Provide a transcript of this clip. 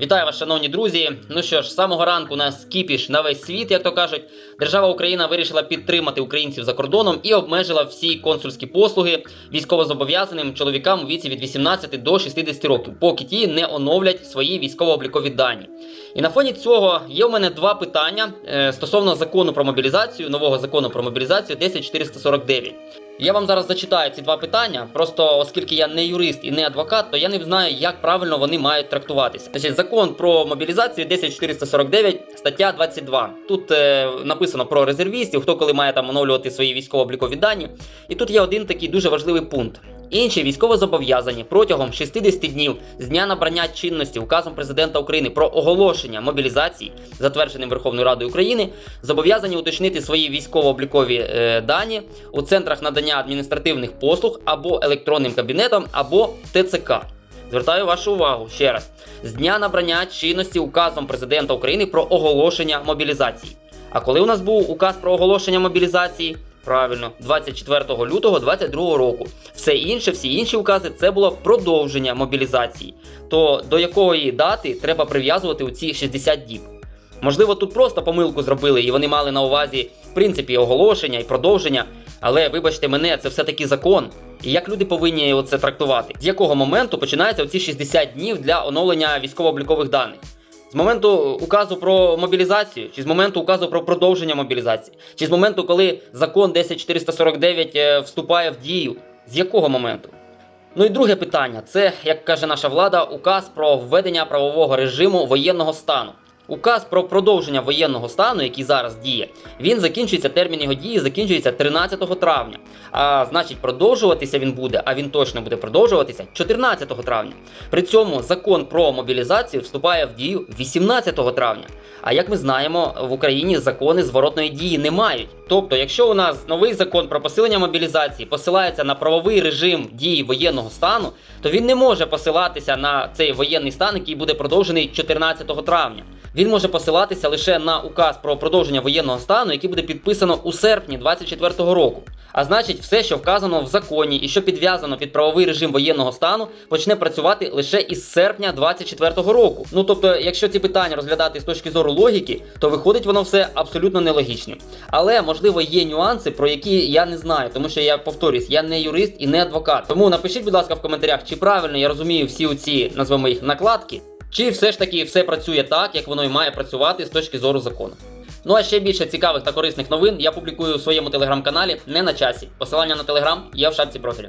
Вітаю вас, шановні друзі. Ну що ж, з самого ранку у нас кіпіш на весь світ, як то кажуть. Держава Україна вирішила підтримати українців за кордоном і обмежила всі консульські послуги військовозобов'язаним чоловікам у віці від 18 до 60 років, поки ті не оновлять свої військово-облікові дані. І на фоні цього є у мене два питання е, стосовно закону про мобілізацію, нового закону про мобілізацію 10449. Я вам зараз зачитаю ці два питання. Просто оскільки я не юрист і не адвокат, то я не знаю, як правильно вони мають трактуватися. Значить, закон про мобілізацію 10449, стаття 22. Тут е, написано про резервістів, хто коли має там оновлювати свої військово-облікові дані. І тут є один такий дуже важливий пункт. Інші військовозобов'язані протягом 60 днів з дня набрання чинності указом президента України про оголошення мобілізації, затвердженим Верховною Радою України, зобов'язані уточнити свої військово-облікові е, дані у центрах надання адміністративних послуг або електронним кабінетом, або ТЦК. Звертаю вашу увагу ще раз: з дня набрання чинності указом президента України про оголошення мобілізації. А коли у нас був указ про оголошення мобілізації? Правильно, 24 лютого 2022 року. Все інше, всі інші укази це було продовження мобілізації. То до якої дати треба прив'язувати у ці 60 діб? Можливо, тут просто помилку зробили, і вони мали на увазі в принципі оголошення і продовження. Але вибачте мене, це все-таки закон. І як люди повинні це трактувати? З якого моменту починаються оці 60 днів для оновлення військово-облікових даних? З моменту указу про мобілізацію, чи з моменту указу про продовження мобілізації, чи з моменту, коли закон 10449 е, вступає в дію? З якого моменту? Ну і друге питання це, як каже наша влада, указ про введення правового режиму воєнного стану. Указ про продовження воєнного стану, який зараз діє, він закінчується, термін його дії закінчується 13 травня. А значить, продовжуватися він буде, а він точно буде продовжуватися 14 травня. При цьому закон про мобілізацію вступає в дію 18 травня. А як ми знаємо, в Україні закони зворотної дії не мають. Тобто, якщо у нас новий закон про посилення мобілізації посилається на правовий режим дії воєнного стану, то він не може посилатися на цей воєнний стан, який буде продовжений 14 травня. Він може посилатися лише на указ про продовження воєнного стану, який буде підписано у серпні 24 року. А значить, все, що вказано в законі і що підв'язано під правовий режим воєнного стану, почне працювати лише із серпня 24 року. Ну тобто, якщо ці питання розглядати з точки зору логіки, то виходить воно все абсолютно нелогічним. Але можливо є нюанси, про які я не знаю, тому що я повторюсь, я не юрист і не адвокат. Тому напишіть, будь ласка, в коментарях, чи правильно я розумію всі оці, назвемо їх накладки. Чи все ж таки все працює так, як воно і має працювати з точки зору закону? Ну а ще більше цікавих та корисних новин я публікую у своєму телеграм-каналі не на часі. Посилання на телеграм є в шапці профілю.